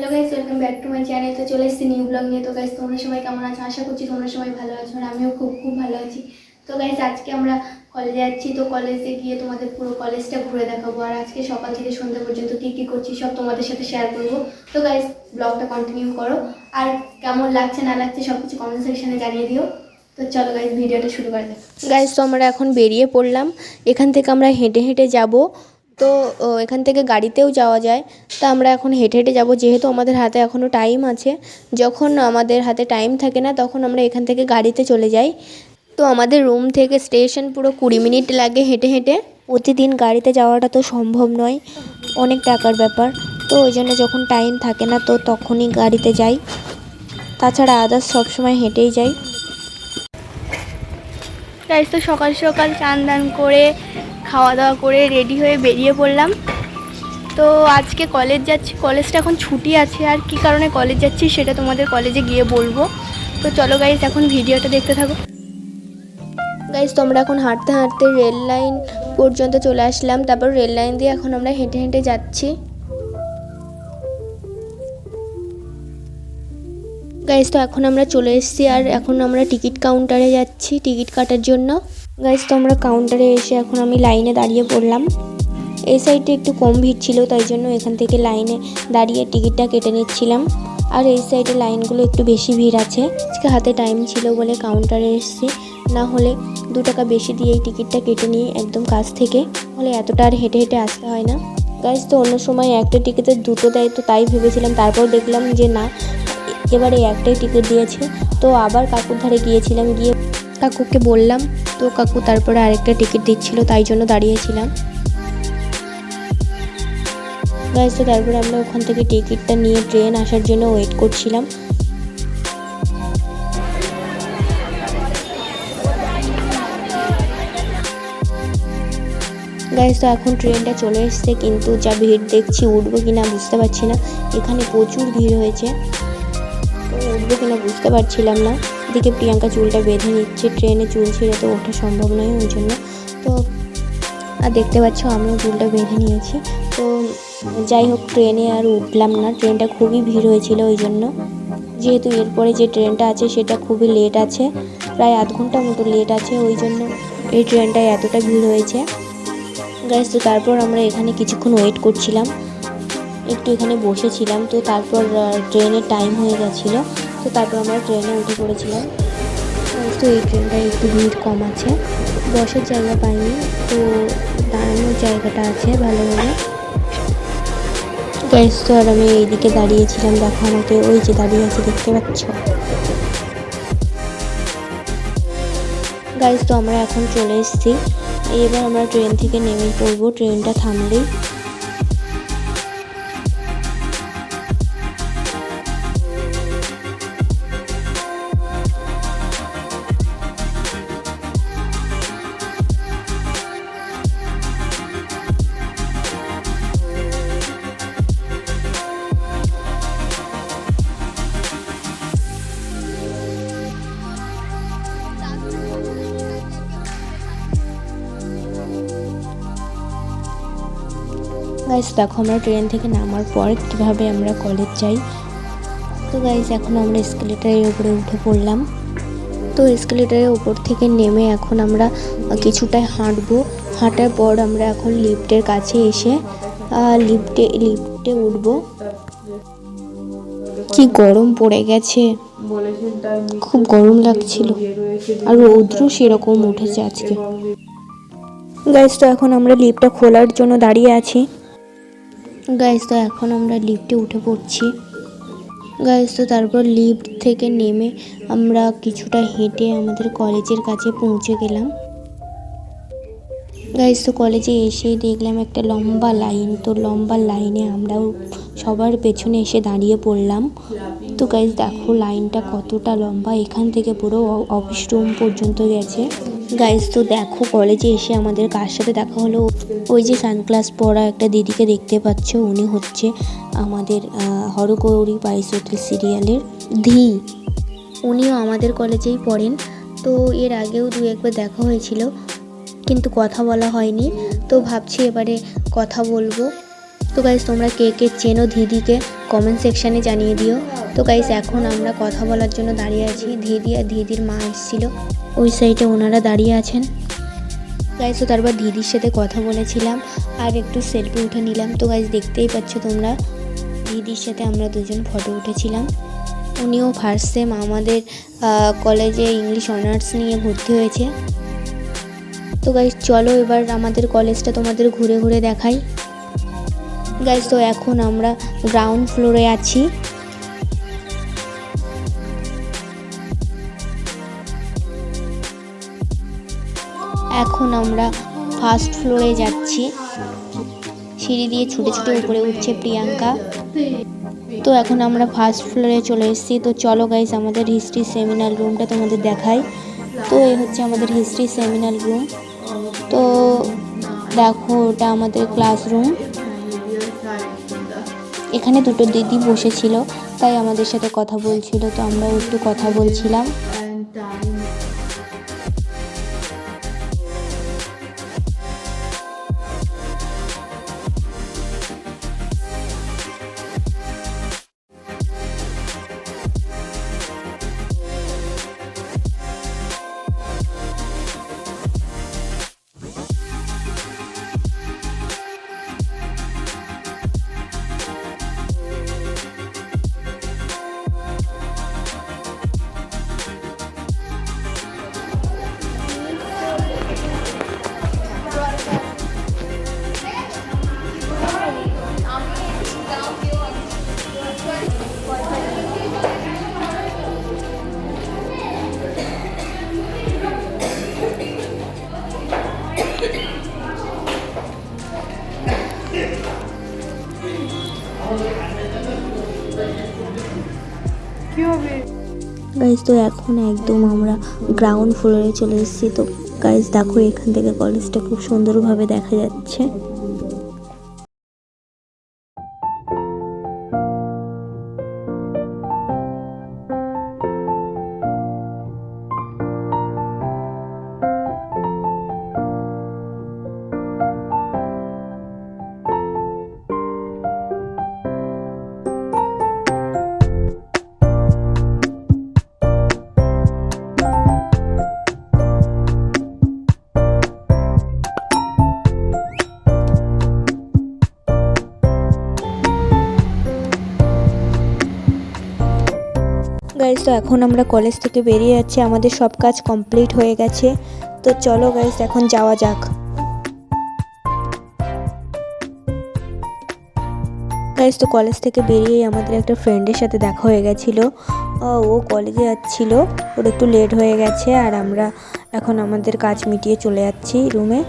Hello guys welcome back to my channel তো চলে এসেছি নিউ ব্লগ নিয়ে। তো গাইস তোমরা সবাই কেমন আছো? আশা করছি তোমরা সবাই ভালো আছো আর আমিও খুব খুব ভালো আছি। তো গাইস আজকে আমরা কলেজে যাচ্ছি। তো কলেজে গিয়ে তোমাদের পুরো কলেজটা ঘুরে দেখাবো। আর আজকে সকাল থেকে সন্ধ্যা পর্যন্ত কী কী করছি সব তোমাদের সাথে শেয়ার করব। তো গাইস ব্লগটা কন্টিনিউ করো। আর কেমন লাগছে, না লাগছে সব কিছু কমেন্ট সেকশনে জানিয়ে দিও। তো চলো গাইস ভিডিওটা শুরু করে দেখ। গাইজ তো আমরা এখন বেরিয়ে পড়লাম। এখান থেকে আমরা হেঁটে হেঁটে যাব। তো এখান থেকে গাড়িতেও যাওয়া যায়। তা আমরা এখন হেঁটে হেঁটে যাব, যেহেতু আমাদের হাতে এখনও টাইম আছে। যখন আমাদের হাতে টাইম থাকে না, তখন আমরা এখান থেকে গাড়িতে চলে যাই। তো আমাদের রুম থেকে স্টেশন পুরো কুড়ি মিনিট লাগে হেঁটে হেঁটে। প্রতিদিন গাড়িতে যাওয়াটা তো সম্ভব নয়। অনেক টাকার ব্যাপার। তো ওই জন্য যখন টাইম থাকে না, তো তখনই গাড়িতে যাই। তাছাড়া আদার্স সবসময় হেঁটেই যাই। তো সকাল সকাল চান দান করে খাওয়া দাওয়া করে রেডি হয়ে বেরিয়ে পড়লাম। তো আজকে কলেজ যাচ্ছি কলেজটা এখন ছুটি আছে। আর কি কারণে কলেজ যাচ্ছি সেটা তোমাদের কলেজে গিয়ে বলব। তো চলো গাইজ এখন ভিডিওটা দেখতে থাকো। গাইজ তোমরা এখন হাঁটতে হাঁটতে রেল লাইন পর্যন্ত চলে আসলাম। তারপর রেল লাইন দিয়ে এখন আমরা হেঁটে হেঁটে যাচ্ছি। গাইজ তো এখন আমরা চলে এসেছি আর এখন আমরা টিকিট কাউন্টারে যাচ্ছি টিকিট কাটার জন্য। গাইজ তো আমরা কাউন্টারে এসে এখন আমি লাইনে দাঁড়িয়ে পড়লাম। এই সাইডে একটু কম ভিড় ছিল, তাই জন্য এখান থেকে লাইনে দাঁড়িয়ে টিকিটটা কেটে নিচ্ছিলাম। আর এই সাইডে লাইনগুলো একটু বেশি ভিড় আছে। আজকে হাতে টাইম ছিল বলে কাউন্টারে এসেছি। না হলে দু টাকা বেশি দিয়ে এই টিকিটটা কেটে নিই একদম কাছ থেকে। হলে এতটা আর হেঁটে হেঁটে আসতে হয় না। গাইজ তো অন্য সময় একটা টিকিটের দুটো দেয়, তো তাই ভেবেছিলাম, তারপর দেখলাম যে না এবারে একটাই টিকিট দিয়েছে। তো আবার কাকুর ধারে গিয়েছিলাম, গিয়ে কাকুকে বললাম, তো কাকু তারপরে আরেকটা টিকিট দিচ্ছিল, তাই জন্য দাঁড়িয়েছিলাম। গাইজ তো তারপরে আমরা ওখান থেকে টিকিটটা নিয়ে ট্রেন আসার জন্য ওয়েট করছিলাম। গাইজ তো এখন ট্রেনটা চলে এসছে, কিন্তু যা ভিড় দেখছি উঠবো কিনা বুঝতে পারছি না। এখানে প্রচুর ভিড় হয়েছে। উঠবো কিনা বুঝতে পারছিলাম না। এদিকে প্রিয়াঙ্কা চুলটা বেঁধে নিচ্ছে, ট্রেনে চুল ছিঁড়ে তো ওঠা সম্ভব নয় ওই জন্য। তো, আর দেখতে পাচ্ছ আমিও চুলটা বেঁধে নিয়েছি। তো, যাই হোক, ট্রেনে আর উঠলাম না। ট্রেনটা খুবই ভিড় হয়েছিল ওই জন্য। যেহেতু এরপরে যে ট্রেনটা আছে, সেটা খুবই লেট আছে। প্রায় আধ ঘণ্টা মতো লেট আছে, ওই জন্য এই ট্রেনটায় এতটা ভিড় হয়েছে। গাইজ তো তারপর আমরা এখানে কিছুক্ষণ ওয়েট করছিলাম। একটু এখানে বসেছিলাম, তো তারপর ট্রেনের টাইম হয়ে গেছিল। তো তারপর আমরা ট্রেনে উঠে পড়েছিলাম। তো এই ট্রেনটায় একটু ভিড় কম আছে। বসার জায়গা পাইনি, তো দাঁড়ানোর জায়গাটা আছে ভালোভাবে গাইজ তো আর আমি এইদিকে দাঁড়িয়েছিলাম, দেখো আমাকে ওই যে দাঁড়িয়ে আছে, দেখতে পাচ্ছ? গাইজ তো আমরা এখন চলে এসেছি। এবার আমরা ট্রেন থেকে নেমে পড়ব, ট্রেনটা থামলেই। গাইজ দেখো আমরা ট্রেন থেকে নামার পর কীভাবে আমরা কলেজ যাই। তো গাইজ এখন আমরা স্কেলেটারের উপরে উঠে পড়লাম। তো স্কেলেটারের উপর থেকে নেমে এখন আমরা কিছুটাই হাঁটবো। হাঁটার পর আমরা এখন লিফটের কাছে এসে লিফটে লিফটে উঠবো। কি গরম পড়ে গেছে। খুব গরম লাগছিল। আর রৌদ্র সেরকম উঠেছে আজকে। গাইজ তো এখন আমরা লিফটটা খোলার জন্য দাঁড়িয়ে আছি। গাইজ তো এখন আমরা লিফটে উঠে পড়ছি। গাইজ তো তারপর লিফট থেকে নেমে আমরা কিছুটা হেঁটে আমাদের কলেজের কাছে পৌঁছে গেলাম। গাইজ তো কলেজে এসেই দেখলাম একটা লম্বা লাইন তো লম্বা লাইনে আমরাও সবার পেছনে এসে দাঁড়িয়ে পড়লাম। তো গাইজ দেখো লাইনটা কতটা লম্বা। এখান থেকে পুরো অফিস রুম পর্যন্ত গেছে। গাইজ তো দেখো কলেজে এসে আমাদের কার সাথে দেখা হলো? ওই যে সানগ্লাস পরা একটা দিদিকে দেখতে পাচ্ছ, উনি হচ্ছে আমাদের হরগৌরী বাইশটি সিরিয়ালের ধি। উনিও আমাদের কলেজেই পড়েন। তো এর আগেও দু একবার দেখা হয়েছিল, কিন্তু কথা বলা হয়নি। তো ভাবছি এবারে কথা বলব। তো গাইস তোমরা কে কে চেনো দিদিকে কমেন্ট সেকশানে জানিয়ে দিও। তো গাইস এখন আমরা কথা বলার জন্য দাঁড়িয়ে আছি। দিদি আর দিদির মা এসেছিল। ওই সাইডে ওনারা দাঁড়িয়ে আছেন। গাইস তো তারপর দিদির সাথে কথা বলেছিলাম আর একটু সেলফি উঠে নিলাম। তো গাইস দেখতেই পাচ্ছ তোমরা, দিদির সাথে আমরা দুজন ফটো উঠেছিলাম। উনিও ফার্স্ট সেম আমাদের কলেজে ইংলিশ অনার্স নিয়ে ভর্তি হয়েছে। তো গাইস চলো এবার আমাদের কলেজটা তোমাদের ঘুরে ঘুরে দেখাই। গাইস তো এখন আমরা গ্রাউন্ড ফ্লোরে আছি। এখন আমরা ফার্স্ট ফ্লোরে যাচ্ছি। সিঁড়ি দিয়ে ছুটে ছুটে উপরে উঠছে প্রিয়াঙ্কা। তো এখন আমরা ফার্স্ট ফ্লোরে চলে এসেছি। তো চলো গাইস আমাদের হিস্ট্রি সেমিনার রুমটা তোমাদের দেখাই। তো এই হচ্ছে আমাদের হিস্ট্রি সেমিনার রুম তো দেখো, ওটা আমাদের ক্লাসরুম এখানে দুটো দিদি বসেছিল তাই আমাদের সাথে কথা বলছিল তো আমরাও একটু কথা বলছিলাম। গাইজ তো এখন একদম আমরা গ্রাউন্ড ফ্লোরে চলে এসেছি। তো গাইজ দেখো এখান থেকে কলেজটা খুব সুন্দরভাবে দেখা যাচ্ছে। এখন আমরা কলেজ থেকে বেরিয়ে যাচ্ছি, আমাদের সব কাজ কমপ্লিট হয়ে গেছে। তো চলো গাইজ এখন যাওয়া যাক। গাইজ তো কলেজ থেকে বেরিয়েই আমাদের একটা ফ্রেন্ডের সাথে দেখা হয়ে গেছিল। ও কলেজে যাচ্ছিল। ওর একটু লেট হয়ে গেছে আর আমরা এখন আমাদের কাজ মিটিয়ে চলে যাচ্ছি রুমে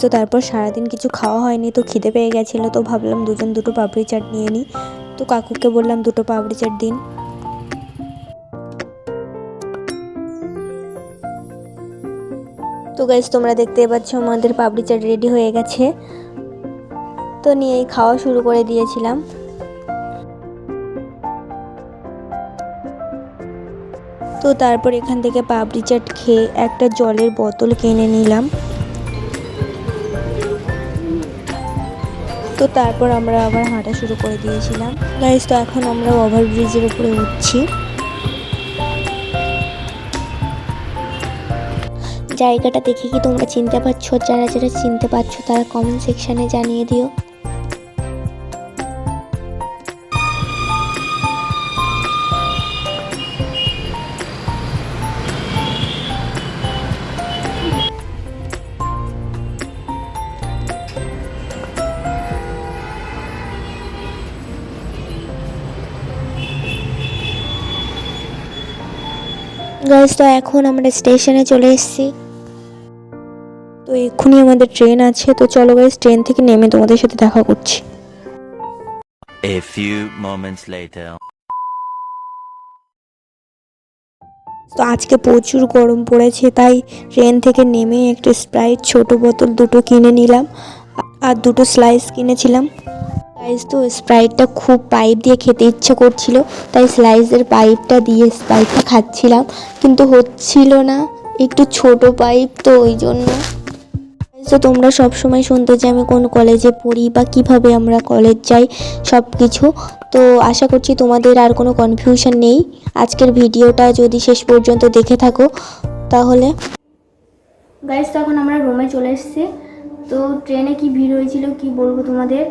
তো তারপর সারাদিন কিছু খাওয়া হয়নি, তো খিদে পেয়ে গেছিল, তো ভাবলাম দুজন দুটো পাপড়ি চাট নিয়ে নিই তো কাকুকে বললাম দুটো পাপড়ি চাট দিন। তো গাইজ তোমরা দেখতে পাচ্ছ আমাদের পাপড়ি চাট রেডি হয়ে গেছে। তো নিয়েই খাওয়া শুরু করে দিয়েছিলাম। তো তারপর এখান থেকে পাপড়ি চাট খেয়ে একটা জলের বোতল কিনে নিলাম। তো তারপর আমরা আবার হাঁটা শুরু করে দিয়েছিলাম। গাইজ তো এখন আমরা ওভারব্রিজের উপরে উঠছি। জায়গাটা দেখে কি তোমরা চিনতে পারছ? যারা যারা চিনতে পারছ, তারা কমেন্ট সেকশানে জানিয়ে দিও। গাইজ তো এখন আমরা স্টেশনে চলে এসেছি। তো এক্ষুনি আমাদের ট্রেন আছে। তো চলো গাইজ ট্রেন থেকে নেমে তোমাদের সাথে দেখা করছি। A few moments later. তো আজকে প্রচুর গরম পড়েছে তাই ট্রেন থেকে নেমে একটা স্প্রাইট ছোট বোতল দুটো কিনে নিলাম। আর দুটো স্লাইস কিনেছিলাম। স্লাইস তো স্প্রাইটটা খুব পাইপ দিয়ে খেতে ইচ্ছে করছিল, তাই স্লাইসের পাইপটা দিয়ে স্প্রাইটটা খাচ্ছিলাম, কিন্তু হচ্ছিল না, একটু ছোট পাইপ তো ওই জন্য। তো তোমরা সব সময় শুনতে যে আমি কোন কলেজে পড়ি বা কীভাবে আমরা কলেজ যাই সব কিছু তো আশা করছি তোমাদের আর কোনো কনফিউশন নেই। আজকের ভিডিওটা যদি শেষ পর্যন্ত দেখে থাকো, তাহলে। গাইজ তখন আমরা রুমে চলে এসেছি। তো ট্রেনে কি ভিড় হয়েছিল কি বলব তোমাদের?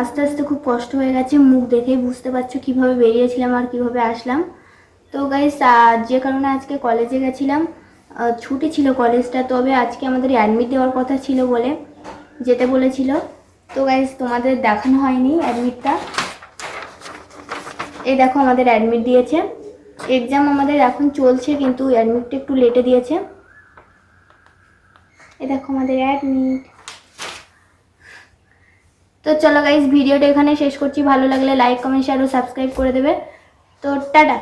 আস্তে আস্তে খুব কষ্ট হয়ে গেছে, মুখ দেখেই বুঝতে পারছ কীভাবে বেরিয়েছিলাম আর কীভাবে আসলাম। তো গাইস যে কারণে আজকে কলেজে গেছিলাম ছুটি ছিল কলেজটা তবে আজকে আমাদের অ্যাডমিট দেওয়ার কথা ছিল বলে যেতে বলেছিল। তো গাইস তোমাদের দেখানো হয়নি অ্যাডমিটটা এই দেখো আমাদের অ্যাডমিট দিয়েছে। এক্সাম আমাদের এখন চলছে, কিন্তু অ্যাডমিটটা একটু লেটে দিয়েছে। এ দেখো আমাদের অ্যাডমিট তো চলো গাইজ ভিডিওটা এখানে শেষ করছি। ভালো লাগলে লাইক কমেন্ট শেয়ার ও সাবস্ক্রাইব করে দেবে। তো টাটা।